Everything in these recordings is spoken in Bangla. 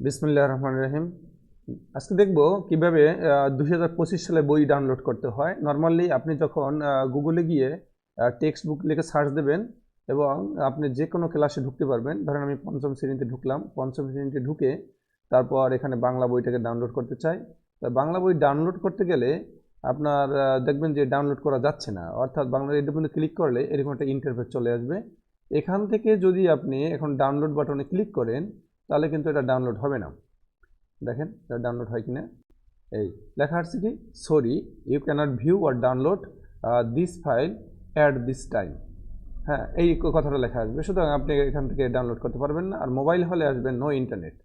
বিসমুল্লাহ রহমান রহিম। আজকে দেখব কীভাবে দুই হাজার পঁচিশ সালে বই ডাউনলোড করতে হয়। নর্মালি আপনি যখন গুগলে গিয়ে টেক্সট বুক লিখে সার্চ দেবেন এবং আপনি যে কোনো ক্লাসে ঢুকতে পারবেন। ধরেন আমি পঞ্চম শ্রেণীতে ঢুকলাম। পঞ্চম শ্রেণীতে ঢুকে তারপর এখানে বাংলা বইটাকে ডাউনলোড করতে চাই। তা বাংলা বই ডাউনলোড করতে গেলে আপনার দেখবেন যে ডাউনলোড করা যাচ্ছে না। অর্থাৎ বাংলা মধ্যে ক্লিক করলে এরকম একটা ইন্টারফেস চলে আসবে। এখান থেকে যদি আপনি এখন ডাউনলোড বাটনে ক্লিক করেন তাহলে কিন্তু এটা ডাউনলোড হবে না। দেখেন, এটা ডাউনলোড হয় কি না এই লেখা আসছে কি? Sorry you can't view or download this file at this time হ্যাঁ এই কথাটা লেখা আসবে। সুতরাং আপনি এখান থেকে ডাউনলোড করতে পারবেন না। আর মোবাইল হলে আসবে নো ইন্টারনেট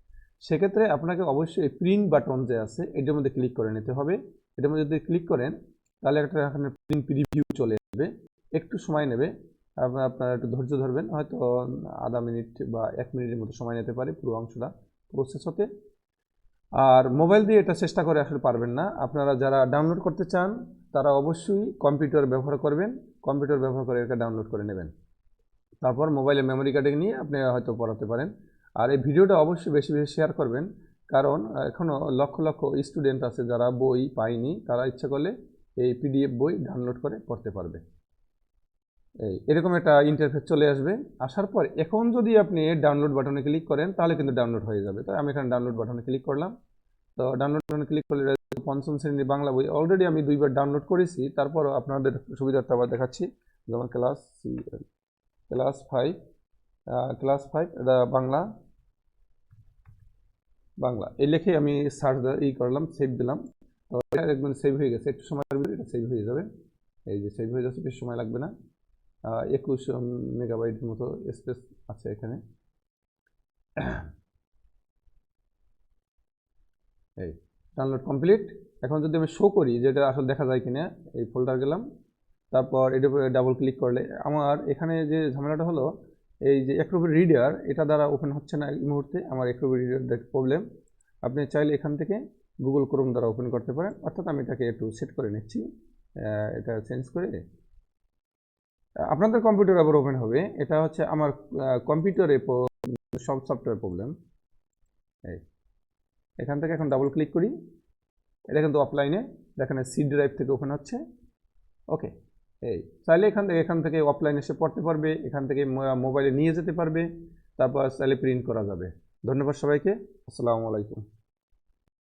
সেক্ষেত্রে আপনাকে অবশ্যই প্রিন্ট বাটন যে আছে, এটার মধ্যে ক্লিক করে নিতে হবে। এটার মধ্যে যদি ক্লিক করেন, তাহলে একটা এখানে প্রিন্ট প্রিভিউ চলে আসবে। একটু সময় নেবে। আপনার একটু ধৈর্য ধরবেন, হয়তো আধা মিনিট বা এক মিনিটের মতো সময় নিতে পারে পুরো অংশটা প্রসেস হতে। আর মোবাইল দিয়ে এটা চেষ্টা করে আসলে পারবেন না। আপনারা যারা ডাউনলোড করতে চান, তারা অবশ্যই কম্পিউটার ব্যবহার করবেন কম্পিউটার ব্যবহার করে এটা ডাউনলোড করে নেবেন। তারপর মোবাইলে মেমোরি কার্ডে নিয়ে আপনি হয়তো পড়াতে পারেন। আর এই ভিডিওটা অবশ্যই বেশি বেশি শেয়ার করবেন, কারণ এখনও লক্ষ লক্ষ স্টুডেন্ট আছে যারা বই পায়নি, তারা ইচ্ছা করলে এই পিডিএফ বই ডাউনলোড করে পড়তে পারবে। এই, এরকম একটা ইন্টারফেস চলে আসবে। আসার পর এখন যদি আপনি ডাউনলোড বাটনে ক্লিক করেন, তাহলে কিন্তু ডাউনলোড হয়ে যাবে। তো আমি এখানে ডাউনলোড বাটনে ক্লিক করলাম। তো ডাউনলোড বাটনে ক্লিক করলে পঞ্চম শ্রেণির বাংলা বই। অলরেডি আমি দুইবার ডাউনলোড করেছি। তারপর আপনাদের সুবিধার্থে আবার দেখাচ্ছি। যেমন class C class five class five এটা বাংলা। বাংলা। এই লিখে আমি সার্চ ই করলাম সেভ দিলাম। তো একদম সেভ হয়ে গেছে। একটু সময় ভিতরে এটা সেভ হয়ে যাবে। এই যে সেভ হয়ে যাচ্ছে বেশি সময় লাগবে না। একুশ মেগাবাইটের মতো স্পেস আছে এখানে। এই, ডাউনলোড কমপ্লিট। এখন যদি আমি শো করি যেটা আসলে দেখা যায় কিনা, এই ফোল্ডার গেলাম। তারপর এটার উপরে ডাবল ক্লিক করলে আমার এখানে যে ঝামেলাটা হলো, এই যে অ্যাক্রোবি রিডার এটা দ্বারা ওপেন হচ্ছে না এই মুহূর্তে। আমার অ্যাক্রোবি রিডার প্রবলেম আপনি চাইলে এখান থেকে গুগল ক্রোম দ্বারা ওপেন করতে পারেন। অর্থাৎ আমি এটাকে একটু সেট করে নিচ্ছি। এটা চেঞ্জ করে আপনাদের কম্পিউটার আবার ওপেন হবে। এটা হচ্ছে আমার কম্পিউটারে সব সফটওয়্যার প্রবলেম এই, এখান থেকে এখন ডাবল ক্লিক করি। এটা কিন্তু অফলাইনে দেখেন সি ড্রাইভ থেকে ওপেন হচ্ছে। ওকে এই, চাইলে এখান থেকে এখান থেকে অফলাইন এসে পড়তে পারবে। এখান থেকে মোবাইলে নিয়ে যেতে পারবে। তারপর চাইলে প্রিন্ট করা যাবে। ধন্যবাদ সবাইকে। আসসালামু আলাইকুম।